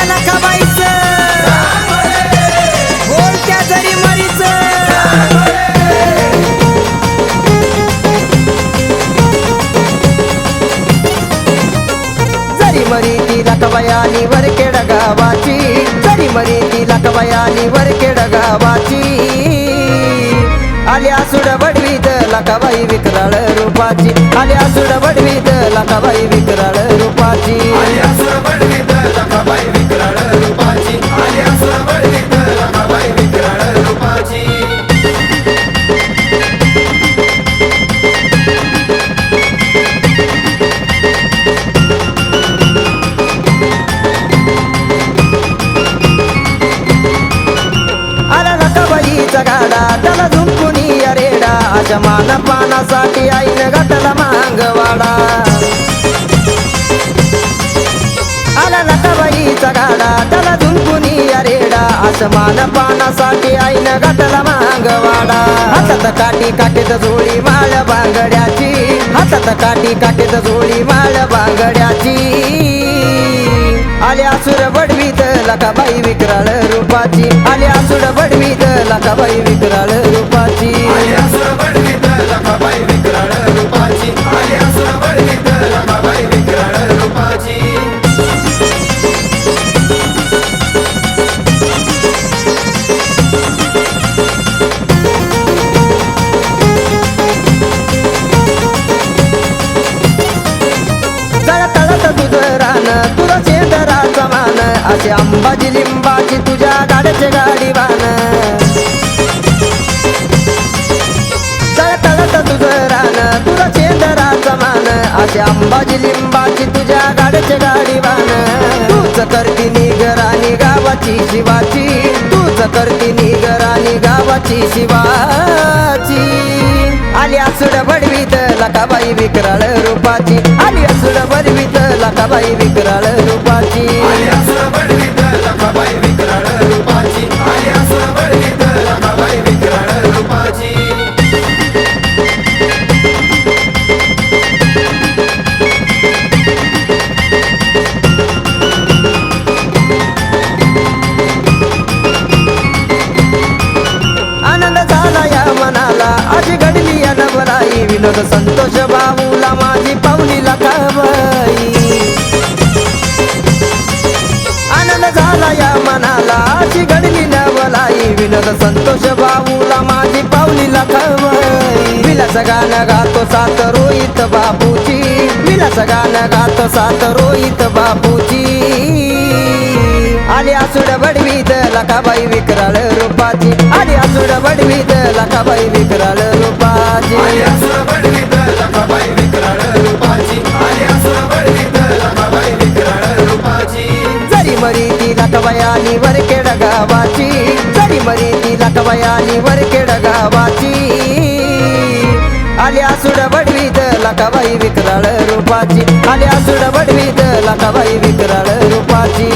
त्या नखाबाईच बोल त्या जरी मरीच. जरी मरी ती वर केड गावाची जरी मरी ती लखबयाली वर केड गावाची. आल्या सुड बडवीत लखाबाई विकराळ रूपाची आल्या सुड बडवीत लखाबाई विकराळ गाडा त्याला अरेडा अशा मान पानासाठी आईनं घातला मांगवाडा आला लखाबाईचा गाडा त्याला झुंकुनी अरेडा असं मान पानासाठी आईनं घातला मांगवाडा हातात काठी काठीत झोळी माळ बांगड्याची हातात काठी काठीत झोळी माळ बांगड्याची आले सुर बडवीत लकाबाई विकराळ रूपाची. आले सुर बडवीत लकाबाई विकराळ रूपाची. आले आल्यासुर बडवीत लकाबाई असे अंबाजी लिंबाची तुझ्या गाड्याचे गाडी बाण. जळ तुझं रान तुझं चेंदराचा मान असे अंबाजी लिंबाची तुझ्या गाड्याचे गाडी बाण. तूच करती निगराणी गावाची शिवाची. तूच करती निगराणी गावाची शिवाची. आली असुड बडवीत लकाबाई विकराळ रूपाची. आली असुड बडवीत लकाबाई विकराळ रूपाची. आनंद झाला या मनाला. आजी घडली या नवराई. विनोद संतोष बाबूला माझी पावली लकाबाई आनंद झाला या मनाला. आजी घडली नवलाई विनोद संतोष बाबूला माझी पावली लखवाई विलास गाणं गातो सात रोहित बापूची. विलास गाणं गातो सात रोहित बापूची. आली आसुड बडवीत लखाबाई विकराळ रूपाची. आसुड बडवीत लखाबाई विकराळ रूपाची. लखाबाई लखाबाई जरी मरी ती लखबयाली वर केड गावाची. जरी मरी ती लखबयाली वर केड गावाची. आली आसुड बडवीत लखाबाई विकराळ रूपाची. आली आसुड बडवीत लखाबाई विकराळ रूपाची.